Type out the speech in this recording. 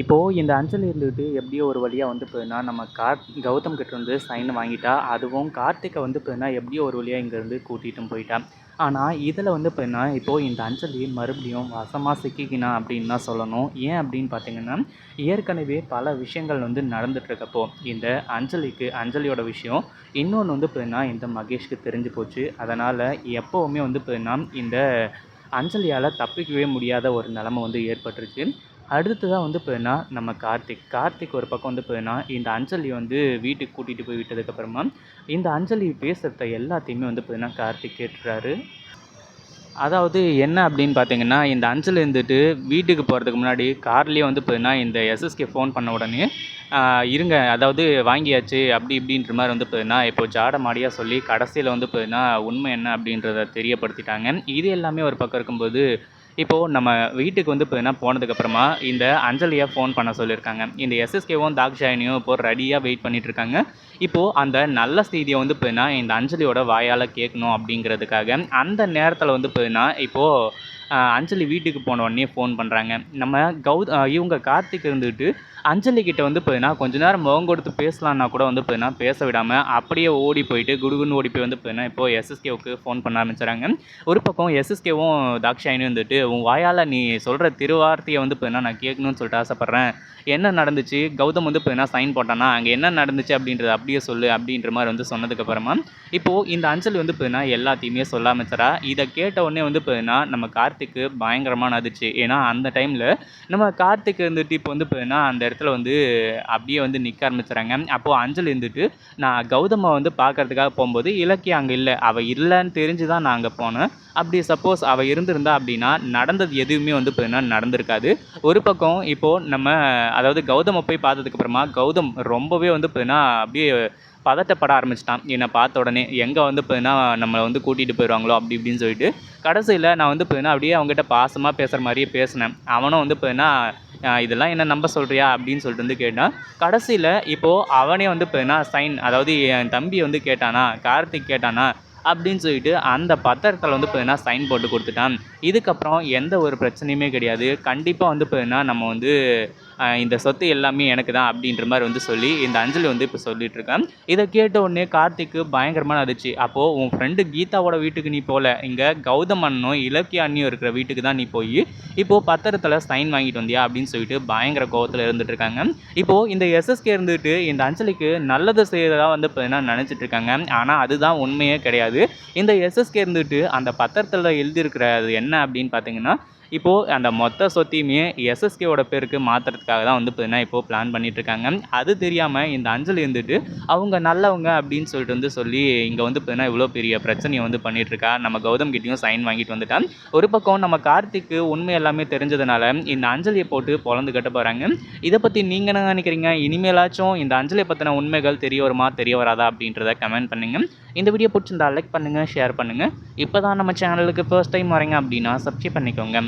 இப்போது இந்த அஞ்சலி இருந்துக்கிட்டு எப்படியோ ஒரு வழியாக வந்து போதுன்னா நம்ம கார்த் கௌதம் கிட்ட இருந்து சைன் வாங்கிட்டா அதுவும் கார்த்திகை வந்து போதுன்னா எப்படியோ ஒரு வழியாக இங்கேருந்து கூட்டிகிட்டும் போயிட்டான் ஆனால் இதில் வந்து போதுன்னா இப்போது இந்த அஞ்சலி மறுபடியும் வசமாக சிக்கிக்கினா அப்படின்னு தான் சொல்லணும். ஏன் அப்படின்னு பார்த்தீங்கன்னா ஏற்கனவே பல விஷயங்கள் வந்து நடந்துகிட்ருக்கப்போ இந்த அஞ்சலிக்கு அஞ்சலியோட விஷயம் இன்னொன்று வந்து போதுன்னா இந்த மகேஷ்க்கு தெரிஞ்சு போச்சு. அதனால் எப்போவுமே வந்து போதுன்னா இந்த அஞ்சலியால் தப்பிக்கவே முடியாத ஒரு நிலமை வந்து ஏற்பட்டுருச்சு. அடுத்ததாக வந்து பார்த்தீங்கன்னா நம்ம கார்த்திக். கார்த்திக் ஒரு பக்கம் வந்து பார்த்தீங்கன்னா இந்த அஞ்சலி வந்து வீட்டுக்கு கூட்டிகிட்டு போய் விட்டதுக்கப்புறமா இந்த அஞ்சலி பேசுகிறத எல்லாத்தையுமே வந்து பார்த்தீங்கன்னா கார்த்திக் கேட்டுறாரு. அதாவது என்ன அப்படின்னு பார்த்தீங்கன்னா இந்த அஞ்சலி இருந்துட்டு வீட்டுக்கு போகிறதுக்கு முன்னாடி கார்லேயே வந்து பார்த்தீங்கன்னா இந்த எஸ்எஸ்கே ஃபோன் பண்ண உடனே இருங்க அதாவது வாங்கியாச்சு அப்படி இப்படின்ற மாதிரி வந்து பார்த்தீங்கன்னா இப்போ ஜாட மாடியாக சொல்லி கடைசியில் வந்து பார்த்தீங்கன்னா உண்மை என்ன அப்படின்றத தெரியப்படுத்திட்டாங்க. இது எல்லாமே ஒரு பக்கம் இருக்கும்போது இப்போது நம்ம வீட்டுக்கு வந்து பார்த்தீங்கன்னா போனதுக்கப்புறமா இந்த அஞ்சலியை ஃபோன் பண்ண சொல்லியிருக்காங்க. இந்த எஸ்எஸ்கேவும் தாக்ஷாயினியும் இப்போ ரெடியாக வெயிட் பண்ணிகிட்ருக்காங்க இருக்காங்க இப்போது அந்த நல்ல செய்தியை வந்து இப்போ இந்த அஞ்சலியோட வாயால் கேட்கணும் அப்படிங்கிறதுக்காக அந்த நேரத்தில் வந்து இப்போ இப்போது அஞ்சலி வீட்டுக்கு போன உடனே ஃபோன் பண்ணுறாங்க நம்ம கௌத் இவங்க கார்த்திக் இருந்துட்டு அஞ்சலி கிட்ட வந்து பார்த்தீங்கன்னா கொஞ்ச நேரம் முகம் கொடுத்து பேசலான்னா கூட வந்து பார்த்தீங்கன்னா பேச விடாமல் அப்படியே ஓடி போயிட்டு குடுகுன்னு ஓடி போய் வந்து பார்த்தீங்கன்னா இப்போ எஸ்எஸ்கேவுக்கு ஃபோன் பண்ண ஆரம்பிச்சுறாங்க ஒரு பக்கம் எஸ்எஸ்கேவும் தாக்ஷாயினும் வந்துட்டு உன் வாயால் நீ சொல்கிற திருவார்த்தையை வந்து பார்த்தீங்கன்னா நான் கேட்கணும்னு சொல்லிட்டு ஆசைப்பட்றேன். என்ன நடந்துச்சு? கௌதம் வந்து பார்த்தீங்கன்னா சைன் போட்டானா? அங்கே என்ன நடந்துச்சு? அப்படின்றத அப்படியே சொல்லு அப்படின்ற மாதிரி வந்து சொன்னதுக்கப்புறமா இப்போது இந்த அஞ்சலி வந்து பார்த்தீங்கன்னா எல்லாத்தையுமே சொல்ல ஆரம்பிச்சரா இதை கேட்ட உடனே வந்து பார்த்தீங்கன்னா நம்ம கார்த்திக்கு பயங்கரமான அதிர்ச்சி. ஏன்னா அந்த டைமில் நம்ம கார்த்திக் இருந்துட்டு இப்போ வந்து பார்த்தீங்கன்னா அந்த இடத்துல வந்து அப்படியே வந்து நிற்க ஆரம்பிச்சுறாங்க. அப்போது அஞ்சல் இருந்துட்டு நான் கௌதமை வந்து பார்க்கறதுக்காக போகும்போது இலக்கியம் அங்கே இல்லை. அவள் இல்லைன்னு தெரிஞ்சு தான் நான் அங்கே போனேன். அப்படி சப்போஸ் அவள் இருந்திருந்தா அப்படின்னா நடந்தது எதுவுமே வந்து பார்த்தீங்கன்னா நடந்திருக்காது. ஒரு பக்கம் இப்போது நம்ம அதாவது கௌதமை போய் பார்த்ததுக்கப்புறமா கௌதம் ரொம்பவே வந்து பார்த்தீங்கன்னா அப்படியே பதட்டப்பட ஆரம்பிச்சிட்டான். என்னை பார்த்த உடனே எங்கே வந்து பார்த்தீங்கன்னா நம்மளை வந்து கூட்டிகிட்டு போயிடுவாங்களோ அப்படி இப்படின்னு சொல்லிட்டு கடைசியில் நான் வந்து பார்த்தீங்கன்னா அப்படியே அவங்ககிட்ட பாசமாக பேசுகிற மாதிரியே பேசினேன். அவனும் வந்து பார்த்தீங்கன்னா இதெல்லாம் என்ன நம்ப சொல்கிறியா அப்படின்னு சொல்லிட்டு வந்து கேட்டான். கடைசியில் இப்போது அவனே வந்து பார்த்தீங்கன்னா சைன் அதாவது என் தம்பி வந்து கேட்டானா கார்த்திக் கேட்டானா அப்படின்னு சொல்லிட்டு அந்த பத்திரத்தில் வந்து பார்த்தீங்கன்னா சைன் போட்டு கொடுத்துட்டான். இதுக்கப்புறம் எந்த ஒரு பிரச்சனையுமே கிடையாது. கண்டிப்பாக வந்து பார்த்தீங்கன்னா நம்ம வந்து இந்த சொத்து எல்லாமே எனக்கு தான் அப்படின்ற மாதிரி வந்து சொல்லி இந்த அஞ்சலி வந்து இப்போ சொல்லிட்டு இருக்கேன் இதை கேட்ட உடனே கார்த்திக்கு பயங்கரமான அதிர்ச்சி. அப்போது உன் ஃப்ரெண்டு கீதாவோட வீட்டுக்கு நீ போகல இங்கே கௌதம் அண்ணனும் இலக்கிய அண்ணியும் இருக்கிற வீட்டுக்கு தான் நீ போய். இப்போது பத்திரத்தில் சைன் வாங்கிட்டு வந்தியா அப்படின்னு சொல்லிட்டு பயங்கர கோவத்தில் இருந்துட்டு இருக்காங்க. இப்போது இந்த எஸ்எஸ்கே இருந்துட்டு இந்த அஞ்சலிக்கு நல்லது செய்யறதா வந்து பார்த்தீங்கன்னா நினச்சிட்டு இருக்காங்க. ஆனால் அதுதான் உண்மையே கிடையாது. இந்த எஸ்எஸ்கே இருந்துட்டு அந்த பத்திரத்தில் எழுதியிருக்கிறது என்ன அப்படின்னு பார்த்தீங்கன்னா இப்போது அந்த மொத்த சொத்தையுமே எஸ்எஸ்கேவோட பேருக்கு மாற்றுறதுக்காக தான் வந்து பார்த்தீங்கன்னா இப்போது பிளான் பண்ணிகிட்ருக்காங்க இருக்காங்க அது தெரியாமல் இந்த அஞ்சலி இருந்துட்டு அவங்க நல்லவங்க அப்படின்னு சொல்லிட்டு வந்து சொல்லி இங்கே வந்து பார்த்தீங்கன்னா இவ்வளோ பெரிய பிரச்சனையை வந்து பண்ணிகிட்ருக்கா நம்ம கௌதம் கிட்டேயும் சைன் வாங்கிட்டு வந்துட்டான் ஒரு பக்கம் நம்ம கார்த்திக்கு உண்மை எல்லாமே தெரிஞ்சதுனால இந்த அஞ்சலியை போட்டு பொழந்து கட்ட போகிறாங்க இதை பற்றி நீங்கள் என்ன நினைக்கிறீங்க? இனிமேலாச்சும் இந்த அஞ்சலியை பற்றின உண்மைகள் தெரிய வருமா தெரிய வராதா அப்படின்றத கமெண்ட் பண்ணுங்கள் இந்த வீடியோ பிடிச்சிருந்தா லைக் பண்ணுங்கள் ஷேர் பண்ணுங்கள் இப்போ தான் நம்ம சேனலுக்கு ஃபர்ஸ்ட் டைம் வரீங்க அப்படின்னா சப்ஸ்கிரைப் பண்ணிக்கோங்க.